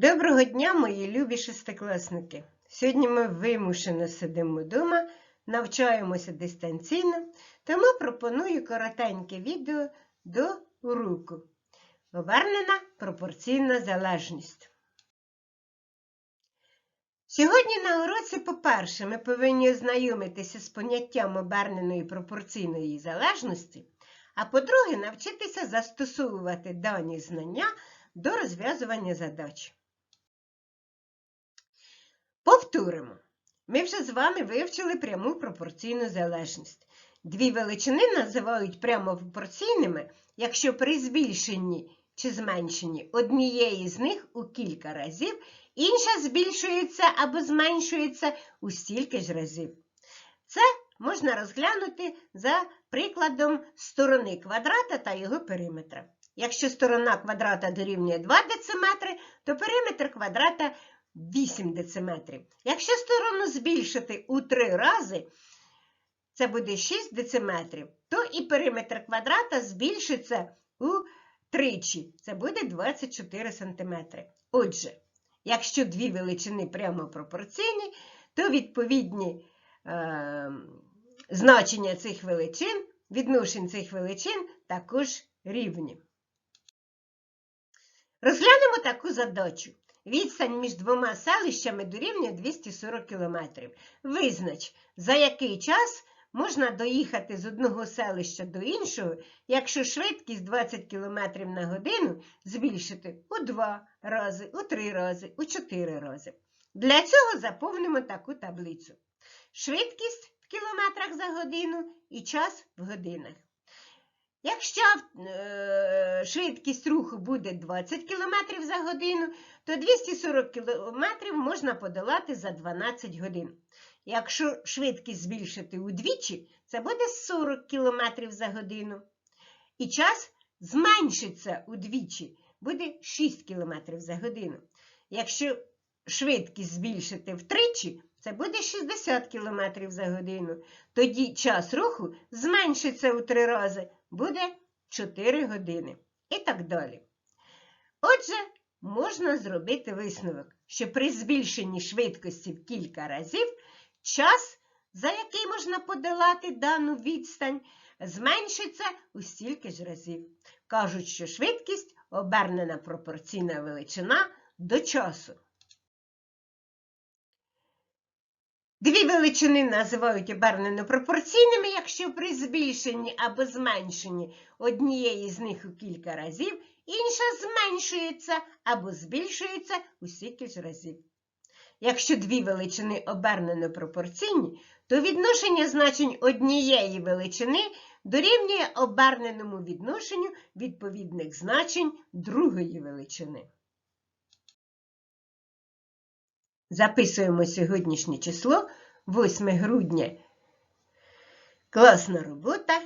Доброго дня, мої любі шестикласники! Сьогодні ми вимушено сидимо вдома, навчаємося дистанційно, тому пропоную коротеньке відео до уроку. Обернена пропорційна залежність. Сьогодні на уроці, по-перше, ми повинні ознайомитися з поняттям оберненої пропорційної залежності, а по-друге, навчитися застосовувати дані знання до розв'язування задач. Повторимо. Ми вже з вами вивчили пряму пропорційну залежність. Дві величини називають прямо пропорційними, якщо при збільшенні чи зменшенні однієї з них у кілька разів, інша збільшується або зменшується у стільки ж разів. Це можна розглянути за прикладом сторони квадрата та його периметра. Якщо сторона квадрата дорівнює 2 дециметри, то периметр квадрата 8 дециметрів. Якщо сторону збільшити у 3 рази, це буде 6 дециметрів, то і периметр квадрата збільшиться у тричі, це буде 24 см. Отже, якщо дві величини прямо пропорційні, то відповідні е, значення цих величин, відношень цих величин також рівні. Розглянемо таку задачу. Відстань між двома селищами дорівнює 240 км. Визнач, за який час можна доїхати з одного селища до іншого, якщо швидкість 20 км на годину збільшити у 2 рази, у 3 рази, у 4 рази. Для цього заповнимо таку таблицю. Швидкість в кілометрах за годину і час в годинах. Якщо е, швидкість руху буде 20 км за годину, то 240 км можна подолати за 12 годин. Якщо швидкість збільшити удвічі, це буде 40 км за годину. І час зменшиться удвічі, буде 6 км за годину. Якщо швидкість збільшити втричі, це буде 60 км за годину. Тоді час руху зменшиться у 3 рази, буде 4 години. І так далі. Отже, можна зробити висновок, що при збільшенні швидкості в кілька разів час, за який можна подолати дану відстань, зменшиться у стільки ж разів. Кажуть, що швидкість обернена пропорційна величина до часу. Дві величини називають обернено пропорційними, якщо при збільшенні або зменшенні однієї з них у кілька разів, інша зменшується або збільшується у стільки ж разів. Якщо дві величини обернено пропорційні, то відношення значень однієї величини дорівнює оберненому відношенню відповідних значень другої величини. Записуємо сьогоднішнє число 8 грудня. Класна робота.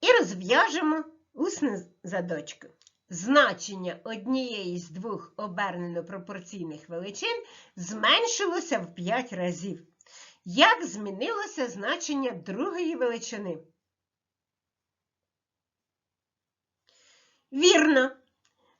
І розв'яжемо усну задачку. Значення однієї з двох обернено пропорційних величин зменшилося в 5 разів. Як змінилося значення другої величини? Вірно!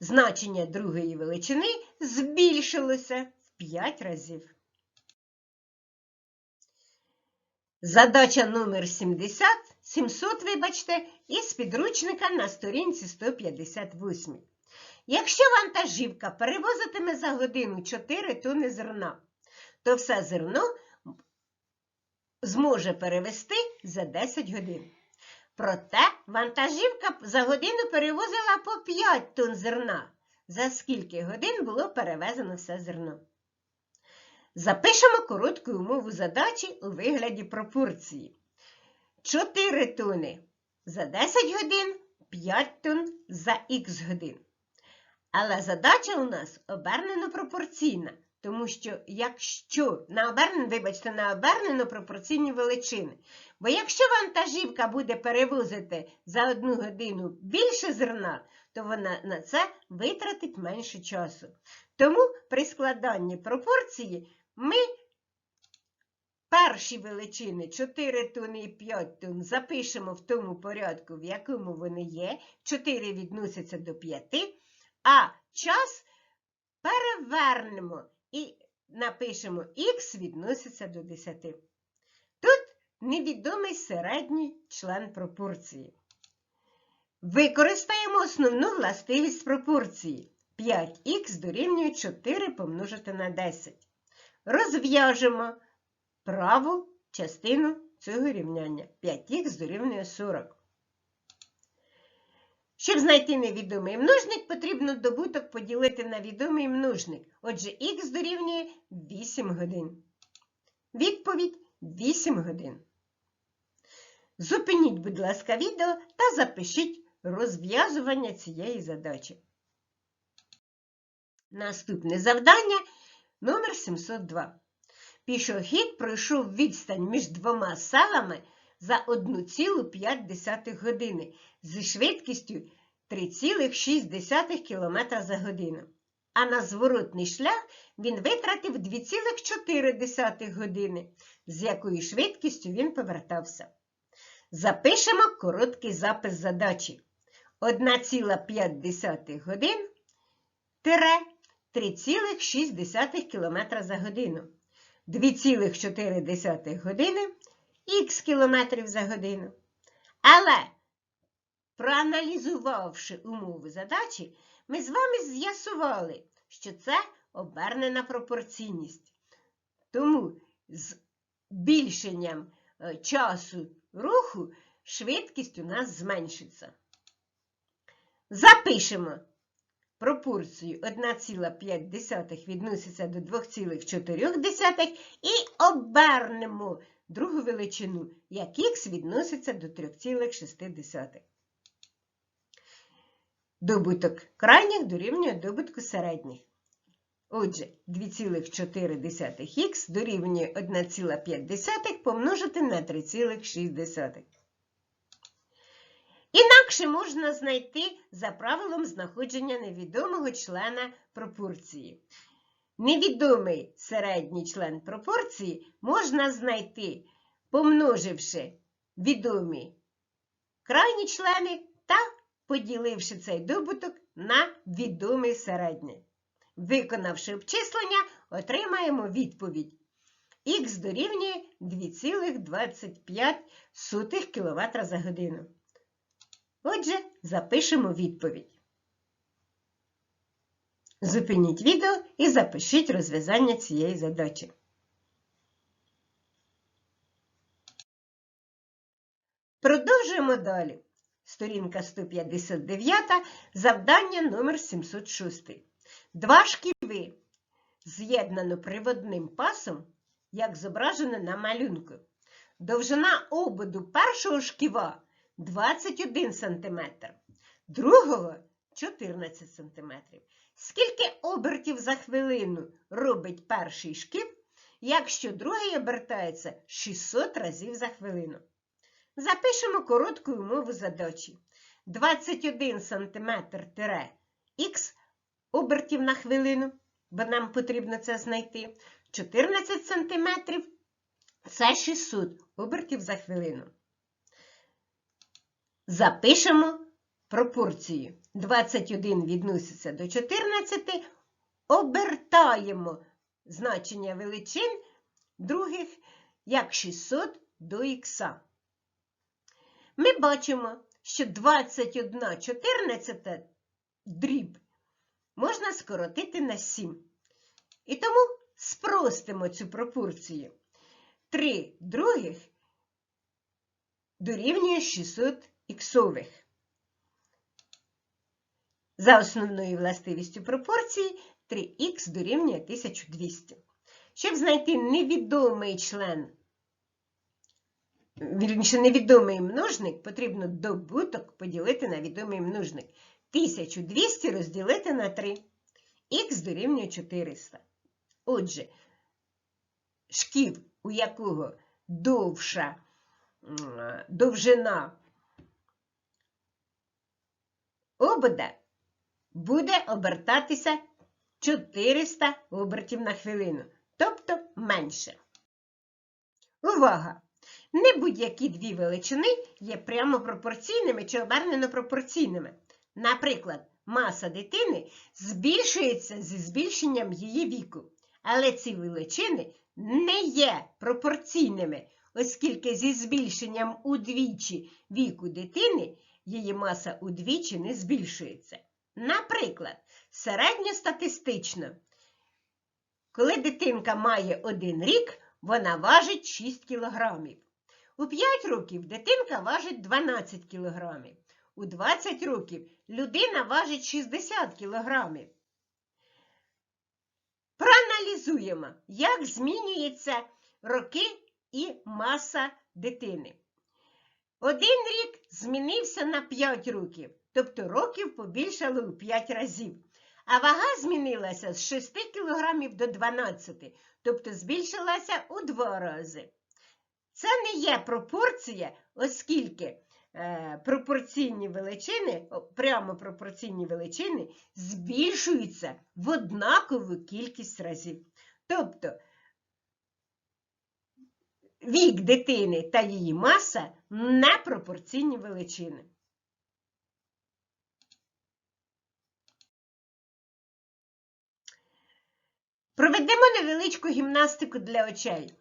Значення другої величини збільшилося в 5 разів. Задача номер 70, 700, вибачте, із підручника на сторінці 158. Якщо вантажівка перевозитиме за годину 4 тони зерна, то все зерно зможе перевезти за 10 годин. Проте вантажівка за годину перевозила по 5 тонн зерна. За скільки годин було перевезено все зерно? Запишемо коротку умову задачі у вигляді пропорції. 4 тонни за 10 годин, 5 тонн за х годин. Але задача у нас обернено пропорційна, тому що якщо на обернено, вибачте, на обернено пропорційні величини. Бо якщо вантажівка буде перевозити за одну годину більше зерна, то вона на це витратить менше часу. Тому при складанні пропорції ми перші величини 4 тони і 5 тонн запишемо в тому порядку, в якому вони є. 4 відносяться до 5, а час перевернемо і напишемо х відноситься до 10. Тут невідомий середній член пропорції. Використаємо основну властивість пропорції. 5х дорівнює 4 помножити на 10. Розв'яжемо праву частину цього рівняння. 5х дорівнює 40. Щоб знайти невідомий множник, потрібно добуток поділити на відомий множник. Отже, х дорівнює 8 годин. Відповідь 8 годин. Зупиніть, будь ласка, відео та запишіть розв'язування цієї задачі. Наступне завдання номер 702. Пішохід пройшов відстань між двома селами за 1,5 години зі швидкістю 3,6 км за годину. А на зворотний шлях він витратив 2,4 години, з якою швидкістю він повертався. Запишемо короткий запис задачі. 1,5 годин тире 3,6 км за годину. 2,4 години х км за годину. Але, проаналізувавши умови задачі, ми з вами з'ясували, що це обернена пропорційність. Тому з збільшенням е, часу руху швидкість у нас зменшиться. Запишемо пропорцію 1,5 відноситься до 2,4 і обернемо другу величину, як х відноситься до 3,6. Добуток крайніх дорівнює добутку середніх. Отже, 2,4х дорівнює 1,5 помножити на 3,6. Інакше можна знайти за правилом знаходження невідомого члена пропорції. Невідомий середній член пропорції можна знайти, помноживши відомі крайні члени та поділивши цей добуток на відомий середній. Виконавши обчислення, отримаємо відповідь. Х дорівнює 2,25 кВт за годину. Отже, запишемо відповідь. Зупиніть відео і запишіть розв'язання цієї задачі. Продовжуємо далі. Сторінка 159, завдання номер 706. Два шківи з'єднано приводним пасом, як зображено на малюнку. Довжина ободу першого шківа 21 см, другого 14 см. Скільки обертів за хвилину робить перший шків, якщо другий обертається 600 разів за хвилину? Запишемо коротку умову задачі. 21 см х обертів на хвилину, бо нам потрібно це знайти. 14 см це 600 обертів за хвилину. Запишемо пропорцію. 21 відноситься до 14, обертаємо значення величин других як 600 до х. Ми бачимо, що 21 14 дріб можна скоротити на 7. І тому спростимо цю пропорцію. 3 других дорівнює 600 іксових. За основною властивістю пропорції 3х дорівнює 1200. Щоб знайти невідомий член, вірніше, невідомий множник, потрібно добуток поділити на відомий множник. 1200 розділити на 3. Х дорівнює 400. Отже, шків, у якого довша довжина обода буде обертатися 400 обертів на хвилину, тобто менше. Увага! Не будь-які дві величини є прямо пропорційними чи обернено пропорційними. Наприклад, маса дитини збільшується зі збільшенням її віку, але ці величини не є пропорційними, оскільки зі збільшенням удвічі віку дитини її маса удвічі не збільшується. Наприклад, середньостатистично, коли дитинка має один рік, вона важить 6 кілограмів. У 5 років дитинка важить 12 кілограмів. У 20 років людина важить 60 кілограмів. Проаналізуємо, як змінюються роки і маса дитини. Один рік змінився на 5 років, тобто років побільшало у 5 разів. А вага змінилася з 6 кг до 12, тобто збільшилася у 2 рази. Це не є пропорція, оскільки е, пропорційні величини, прямо пропорційні величини збільшуються в однакову кількість разів. Тобто вік дитини та її маса не пропорційні величини. Проведемо невеличку гімнастику для очей.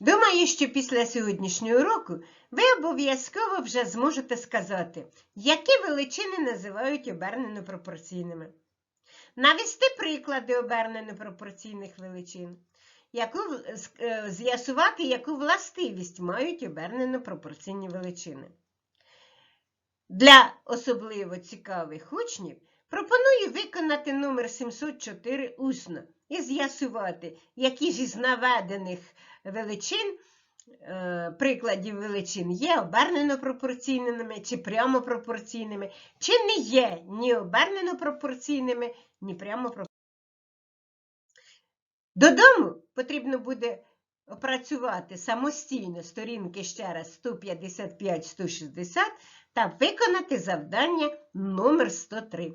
Думаю, що після сьогоднішнього уроку ви обов'язково вже зможете сказати, які величини називають обернено пропорційними. Навести приклади обернено пропорційних величин, яку, е, з'ясувати, яку властивість мають обернено пропорційні величини. Для особливо цікавих учнів пропоную виконати номер 704 усно і з'ясувати, які ж із наведених величин, е, прикладів величин є обернено пропорційними чи прямо пропорційними, чи не є ні обернено пропорційними, ні прямо пропорційними. Додому потрібно буде опрацювати самостійно сторінки ще раз 155-160 та виконати завдання номер 103.